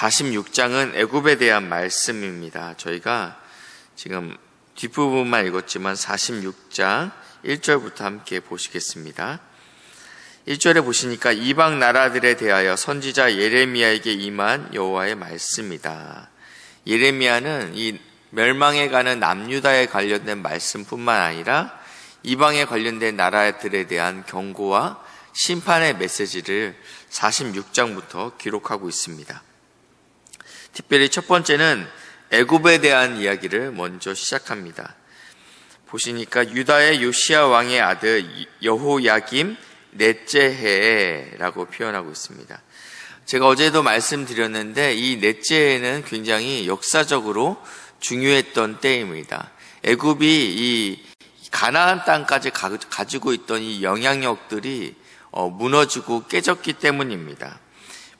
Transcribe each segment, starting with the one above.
46장은 애굽에 대한 말씀입니다. 저희가 지금 뒷부분만 읽었지만 46장 1절부터 함께 보시겠습니다. 1절에 보시니까 이방 나라들에 대하여 선지자 예레미야에게 임한 여호와의 말씀이다. 예레미야는 이 멸망에 가는 남유다에 관련된 말씀뿐만 아니라 이방에 관련된 나라들에 대한 경고와 심판의 메시지를 46장부터 기록하고 있습니다. 특별히 첫 번째는 애굽에 대한 이야기를 먼저 시작합니다. 보시니까 유다의 요시아 왕의 아들 여호야김 넷째 해라고 표현하고 있습니다. 제가 어제도 말씀드렸는데 이 넷째 해는 굉장히 역사적으로 중요했던 때입니다. 애굽이 이 가나안 땅까지 가지고 있던 이 영향력들이 어, 무너지고 깨졌기 때문입니다.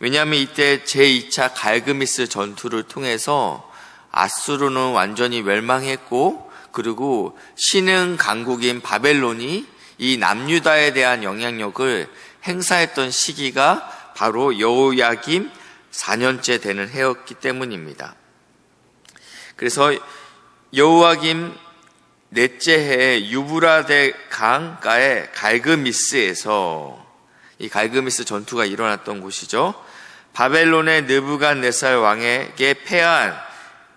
왜냐하면 이때 제2차 갈그미스 전투를 통해서 아수르는 완전히 멸망했고 그리고 신흥 강국인 바벨론이 이 남유다에 대한 영향력을 행사했던 시기가 바로 여호야김 4년째 되는 해였기 때문입니다. 그래서 여호야김 넷째 해 유브라데 강가의 갈그미스에서 이 갈그미스 전투가 일어났던 곳이죠. 바벨론의 느부갓네살 왕에게 패한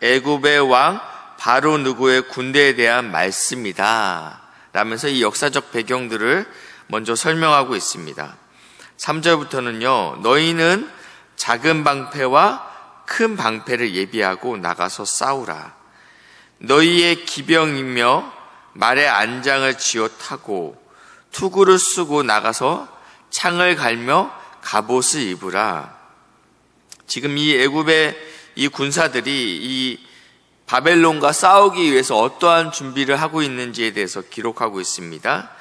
애굽의 왕 바로 누구의 군대에 대한 말씀이다. 라면서 이 역사적 배경들을 먼저 설명하고 있습니다. 3절부터는요, 너희는 작은 방패와 큰 방패를 예비하고 나가서 싸우라. 너희의 기병이며 말의 안장을 쥐어 타고 투구를 쓰고 나가서 창을 갈며 갑옷을 입으라. 지금 이 애굽의 이 군사들이 이 바벨론과 싸우기 위해서 어떠한 준비를 하고 있는지에 대해서 기록하고 있습니다.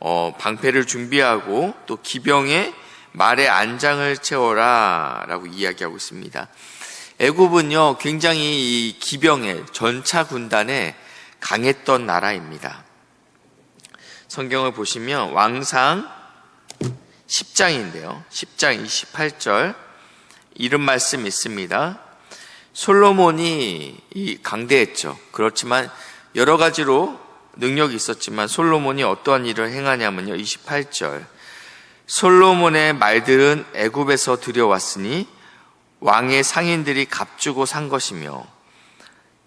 어, 방패를 준비하고 또 기병에 말의 안장을 채워라라고 이야기하고 있습니다. 애굽은요 굉장히 이 기병에 전차 군단에 강했던 나라입니다. 성경을 보시면 왕상 10장인데요. 10장 28절 이런 말씀 있습니다. 솔로몬이 이 강대했죠. 그렇지만 여러 가지로 능력이 있었지만 솔로몬이 어떠한 일을 행하냐면요. 28절. 솔로몬의 말들은 애굽에서 들여왔으니 왕의 상인들이 값주고 산 것이며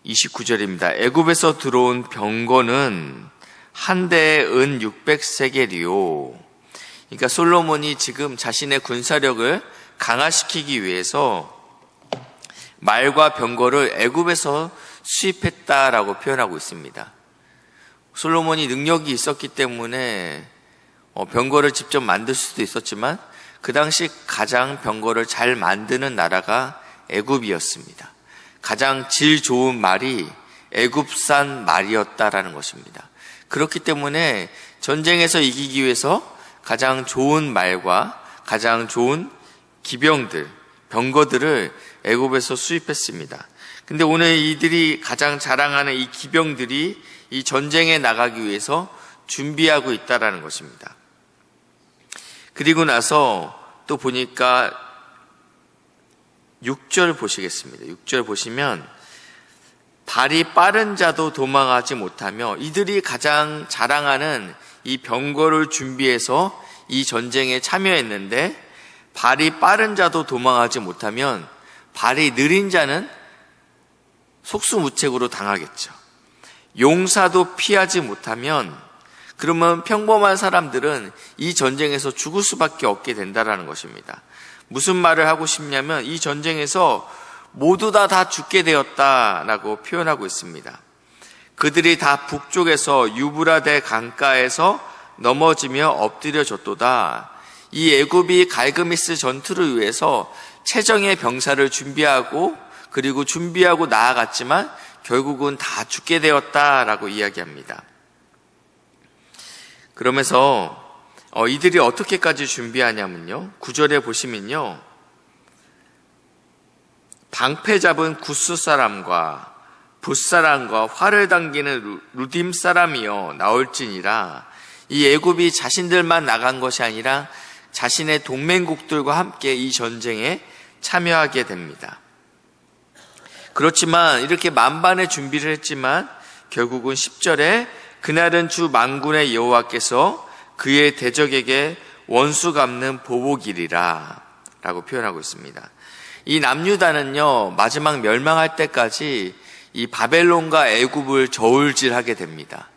29절입니다. 애굽에서 들어온 병거는 한 대에 은 600세겔이요. 그러니까 솔로몬이 지금 자신의 군사력을 강화시키기 위해서 말과 병거를 애굽에서 수입했다라고 표현하고 있습니다. 솔로몬이 능력이 있었기 때문에 어, 병거를 직접 만들 수도 있었지만 그 당시 가장 병거를 잘 만드는 나라가 애굽이었습니다. 가장 질 좋은 말이 애굽산 말이었다라는 것입니다. 그렇기 때문에 전쟁에서 이기기 위해서 가장 좋은 말과 가장 좋은 기병들, 병거들을 애굽에서 수입했습니다. 근데 오늘 이들이 가장 자랑하는 이 기병들이 이 전쟁에 나가기 위해서 준비하고 있다라는 것입니다. 그리고 나서 또 보니까 6절 보시겠습니다. 6절 보시면 발이 빠른 자도 도망하지 못하며 이들이 가장 자랑하는 이 병거를 준비해서 이 전쟁에 참여했는데 발이 빠른 자도 도망하지 못하면 발이 느린 자는 속수무책으로 당하겠죠. 용사도 피하지 못하면 그러면 평범한 사람들은 이 전쟁에서 죽을 수밖에 없게 된다라는 것입니다. 무슨 말을 하고 싶냐면 이 전쟁에서 모두 다 다 죽게 되었다라고 표현하고 있습니다. 그들이 다 북쪽에서 유브라데 강가에서 넘어지며 엎드려졌도다. 이 애굽이 갈그미스 전투를 위해서 최정의 병사를 준비하고 그리고 준비하고 나아갔지만 결국은 다 죽게 되었다라고 이야기합니다. 그러면서 어, 이들이 어떻게까지 준비하냐면요. 구절에 보시면요. 방패 잡은 구스 사람과 붓사람과 활을 당기는 루딤 사람이요 나올지니라 이 애굽이 자신들만 나간 것이 아니라 자신의 동맹국들과 함께 이 전쟁에 참여하게 됩니다. 그렇지만 이렇게 만반의 준비를 했지만 결국은 10절에 그날은 주 만군의 여호와께서 그의 대적에게 원수 갚는 보복일이라 라고 표현하고 있습니다. 이 남유다는요 마지막 멸망할 때까지 이 바벨론과 애굽을 저울질하게 됩니다.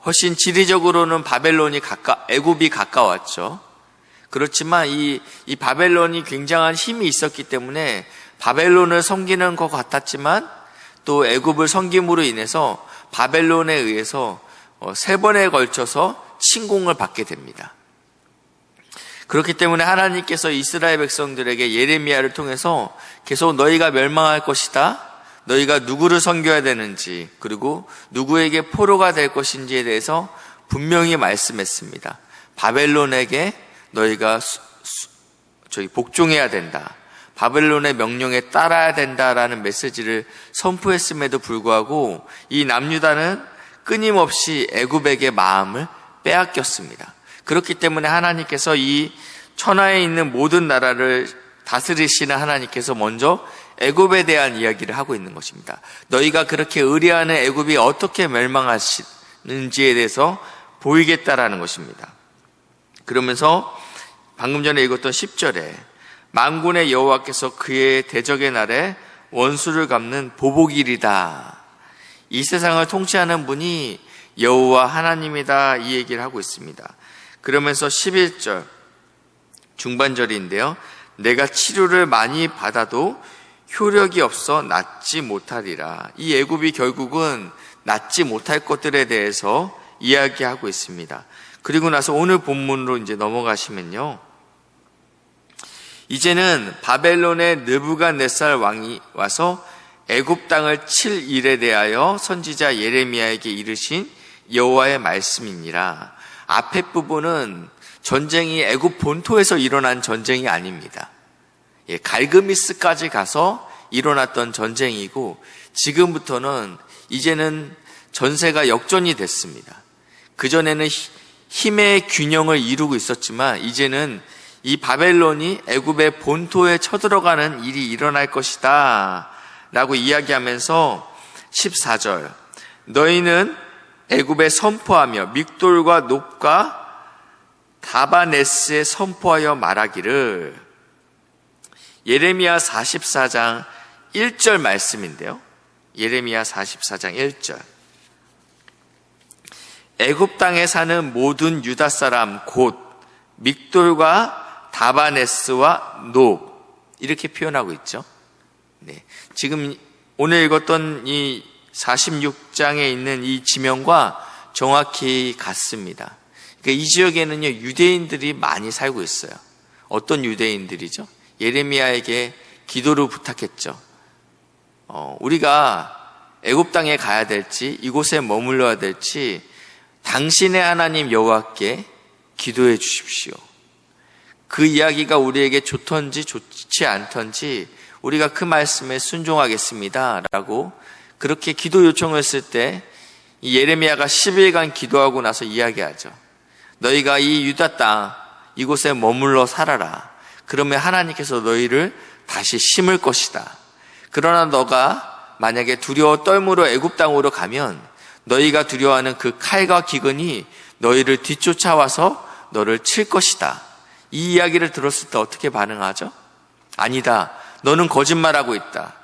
어, 훨씬 지리적으로는 바벨론이 가까 애굽이 가까웠죠. 그렇지만 이, 이 바벨론이 굉장한 힘이 있었기 때문에 바벨론을 섬기는 것 같았지만 또 애굽을 섬김으로 인해서 바벨론에 의해서 어, 세 번에 걸쳐서 침공을 받게 됩니다. 그렇기 때문에 하나님께서 이스라엘 백성들에게 예레미야를 통해서 계속 너희가 멸망할 것이다. 너희가 누구를 섬겨야 되는지 그리고 누구에게 포로가 될 것인지에 대해서 분명히 말씀했습니다. 바벨론에게 너희가 수, 수, 저기 복종해야 된다. 바벨론의 명령에 따라야 된다라는 메시지를 선포했음에도 불구하고 이 남유다는 끊임없이 애굽에게 마음을 빼앗겼습니다. 그렇기 때문에 하나님께서 이 천하에 있는 모든 나라를 다스리시는 하나님께서 먼저 애굽에 대한 이야기를 하고 있는 것입니다. 너희가 그렇게 의뢰하는 애굽이 어떻게 멸망하시는지에 대해서 보이겠다라는 것입니다. 그러면서 방금 전에 읽었던 10절에 만군의 여호와께서 그의 대적의 날에 원수를 갚는 보복일이다. 이 세상을 통치하는 분이 여호와 하나님이다 이 얘기를 하고 있습니다. 그러면서 11절 중반절인데요. 내가 치료를 많이 받아도 효력이 없어 낫지 못하리라. 이 애굽이 결국은 낫지 못할 것들에 대해서 이야기하고 있습니다. 그리고 나서 오늘 본문으로 이제 넘어가시면요. 이제는 바벨론의 느부갓네살 왕이 와서 애굽 땅을 칠 일에 대하여 선지자 예레미야에게 이르신 여호와의 말씀이니라. 앞에 부분은 전쟁이 애굽 본토에서 일어난 전쟁이 아닙니다. 예, 갈그미스까지 가서 일어났던 전쟁이고 지금부터는 이제는 전세가 역전이 됐습니다. 그전에는 힘의 균형을 이루고 있었지만 이제는 이 바벨론이 애굽의 본토에 쳐들어가는 일이 일어날 것이다. 라고 이야기하면서 14절 너희는 애굽에 선포하며 믹돌과 녹과 다바네스에 선포하여 말하기를 예레미야 44장 1절 말씀인데요. 예레미야 44장 1절. 애굽 땅에 사는 모든 유다 사람 곧 믹돌과 다바네스와 노 이렇게 표현하고 있죠. 네. 지금 오늘 읽었던 이 46장에 있는 이 지명과 정확히 같습니다. 그러니까 이 지역에는요, 유대인들이 많이 살고 있어요. 어떤 유대인들이죠? 예레미야에게 기도를 부탁했죠. 어, 우리가 애굽 땅에 가야 될지 이곳에 머물러야 될지 당신의 하나님 여호와께 기도해 주십시오. 그 이야기가 우리에게 좋던지 좋지 않던지 우리가 그 말씀에 순종하겠습니다라고 그렇게 기도 요청했을 때 예레미야가 10일간 기도하고 나서 이야기하죠. 너희가 이 유다 땅 이곳에 머물러 살아라. 그러면 하나님께서 너희를 다시 심을 것이다. 그러나 너가 만약에 두려워 떨므로 애굽 땅으로 가면 너희가 두려워하는 그 칼과 기근이 너희를 뒤쫓아와서 너를 칠 것이다. 이 이야기를 들었을 때 어떻게 반응하죠? 아니다. 너는 거짓말하고 있다.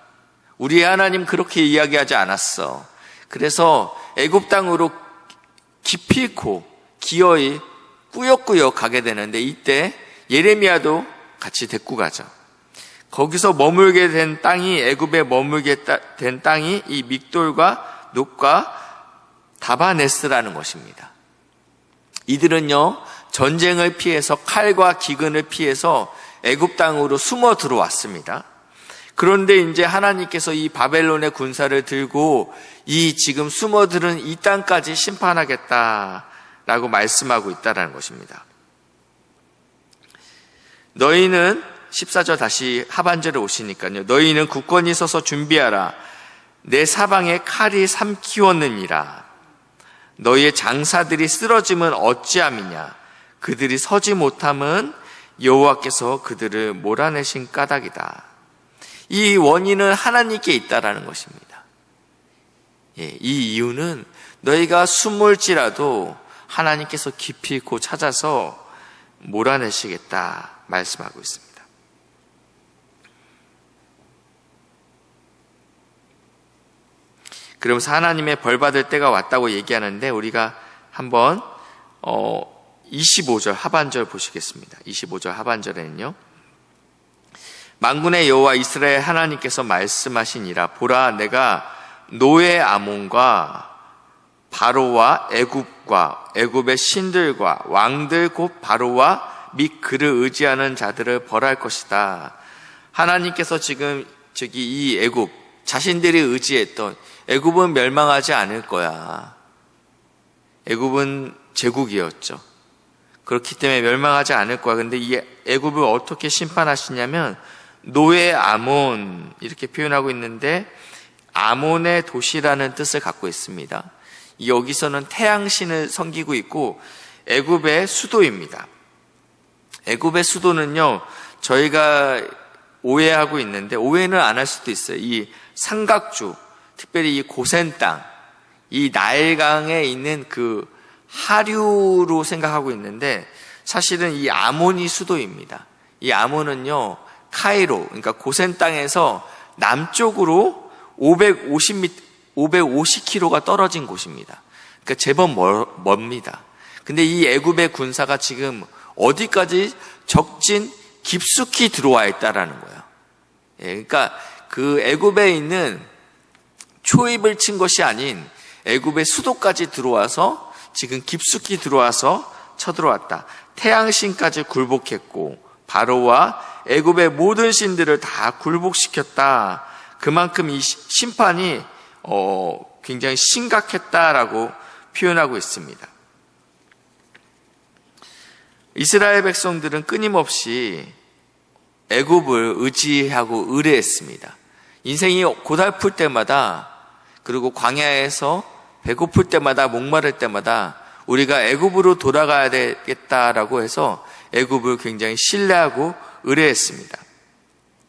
우리 하나님 그렇게 이야기하지 않았어. 그래서 애굽 땅으로 기필코 기어이 꾸역꾸역 가게 되는데 이때 예레미야도 같이 데리고 가죠. 거기서 머물게 된 땅이 애굽에 머물게 된 땅이 이 믹돌과 녹과 다바네스라는 것입니다. 이들은요 전쟁을 피해서 칼과 기근을 피해서 애굽 땅으로 숨어 들어왔습니다. 그런데 이제 하나님께서 이 바벨론의 군사를 들고 이 지금 숨어들은 이 땅까지 심판하겠다라고 말씀하고 있다라는 것입니다. 너희는 14절 다시 하반절에 오시니까요. 너희는 굳건히 서서 준비하라. 내 사방에 칼이 삼키웠느니라. 너희의 장사들이 쓰러짐은 어찌함이냐. 그들이 서지 못함은 여호와께서 그들을 몰아내신 까닭이다. 이 원인은 하나님께 있다라는 것입니다. 예, 이 이유는 너희가 숨을지라도 하나님께서 깊이 있고 찾아서 몰아내시겠다 말씀하고 있습니다. 그러면서 하나님의 벌 받을 때가 왔다고 얘기하는데 우리가 한번 어 25절 하반절 보시겠습니다. 25절 하반절에는요. 만군의 여호와 이스라엘 하나님께서 말씀하시니라 보라 내가 노예 아몬과 바로와 애굽과 애굽의 신들과 왕들 곧 바로와 및 그를 의지하는 자들을 벌할 것이다. 하나님께서 지금 저기 이 애굽 자신들이 의지했던 애굽은 멸망하지 않을 거야. 애굽은 제국이었죠. 그렇기 때문에 멸망하지 않을 거야. 근데 이 애굽을 어떻게 심판하시냐면 노예 아몬 이렇게 표현하고 있는데 아몬의 도시라는 뜻을 갖고 있습니다. 여기서는 태양신을 섬기고 있고 애굽의 수도입니다. 애굽의 수도는요. 저희가 오해하고 있는데 오해는 안 할 수도 있어요. 이 삼각주, 특별히 이 고센 땅, 이 나일강에 있는 그 하류로 생각하고 있는데 사실은 이 아몬이 수도입니다. 이 아몬은요. 카이로, 그러니까 고센 땅에서 남쪽으로 550m, 550km가 떨어진 곳입니다. 그러니까 제법 멀, 멉니다. 근데 이 애굽의 군사가 지금 어디까지 적진 깊숙이 들어와 있다라는 거예요. 예, 그러니까 그 애굽에 있는 초입을 친 것이 아닌 애굽의 수도까지 들어와서 지금 깊숙이 들어와서 쳐들어왔다. 태양신까지 굴복했고 바로와 애굽의 모든 신들을 다 굴복시켰다. 그만큼 이 심판이 어, 굉장히 심각했다라고 표현하고 있습니다. 이스라엘 백성들은 끊임없이 애굽을 의지하고 의뢰했습니다. 인생이 고달플 때마다 그리고 광야에서 배고플 때마다 목마를 때마다 우리가 애굽으로 돌아가야 되겠다라고 해서 애굽을 굉장히 신뢰하고 의뢰했습니다.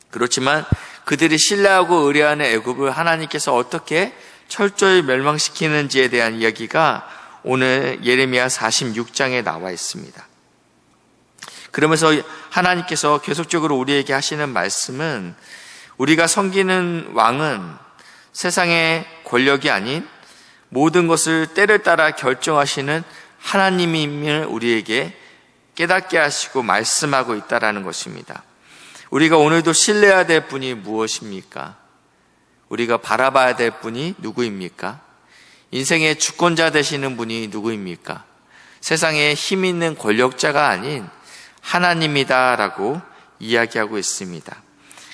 그렇지만 그들이 신뢰하고 의뢰하는 애굽을 하나님께서 어떻게 철저히 멸망시키는지에 대한 이야기가 오늘 예레미야 46장에 나와 있습니다. 그러면서 하나님께서 계속적으로 우리에게 하시는 말씀은 우리가 섬기는 왕은 세상의 권력이 아닌 모든 것을 때를 따라 결정하시는 하나님임을 우리에게 깨닫게 하시고 말씀하고 있다라는 것입니다. 우리가 오늘도 신뢰해야 될 분이 무엇입니까? 우리가 바라봐야 될 분이 누구입니까? 인생의 주권자 되시는 분이 누구입니까? 세상에 힘 있는 권력자가 아닌 하나님이다라고 이야기하고 있습니다.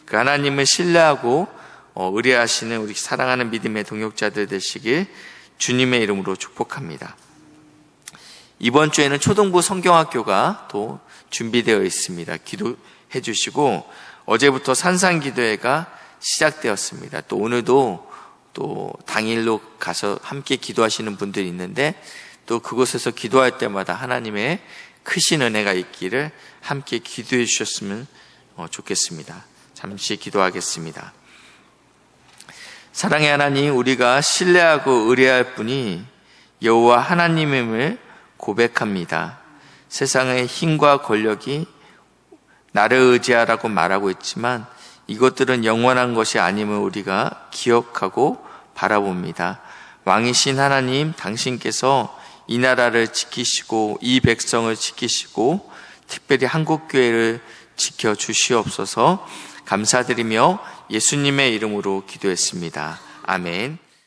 그 하나님을 신뢰하고 어, 의뢰하시는 우리 사랑하는 믿음의 동역자들 되시길 주님의 이름으로 축복합니다. 이번 주에는 초등부 성경학교가 또 준비되어 있습니다. 기도해 주시고 어제부터 산상 기도회가 시작되었습니다. 또 오늘도 또 당일로 가서 함께 기도하시는 분들이 있는데 또 그곳에서 기도할 때마다 하나님의 크신 은혜가 있기를 함께 기도해 주셨으면 어, 좋겠습니다. 잠시 기도하겠습니다. 사랑의 하나님, 우리가 신뢰하고 의뢰할 분이 여호와 하나님임을 고백합니다. 세상의 힘과 권력이 나를 의지하라고 말하고 있지만 이것들은 영원한 것이 아님을 우리가 기억하고 바라봅니다. 왕이신 하나님, 당신께서 이 나라를 지키시고 이 백성을 지키시고 특별히 한국교회를 지켜 주시옵소서 감사드리며 예수님의 이름으로 기도했습니다. 아멘.